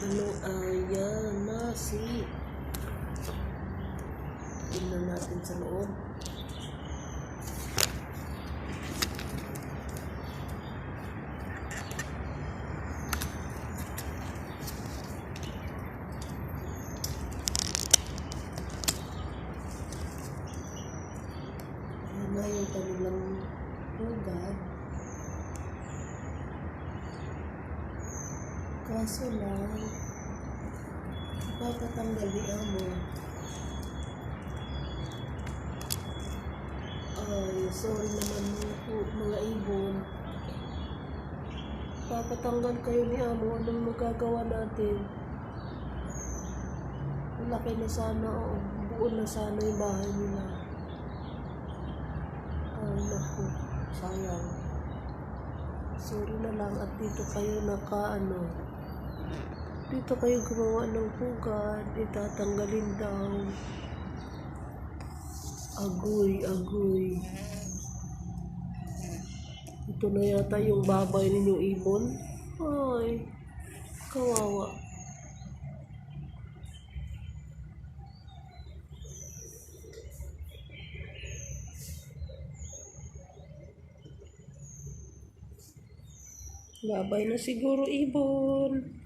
Ano, ayan na si... Tingnan natin sa loob. Na yung kanilang hugad. Kaso lang, ipapatanggal ni Amo. Ay, sorry naman mga, po- mga ibon. Papatanggal kayo ni Amo. Anong magagawa natin? Malaki na sana, o buo na sana yung bahay nila. Ay, naku, sayang. Sorry na lang at dito kayo naka ano, dito kayo gumawa ng pugad, itatanggalin daw. Agoy, agoy. Ito na yata yung babay ninyong ibon. Ay, kawawa. Babay na siguro ibon.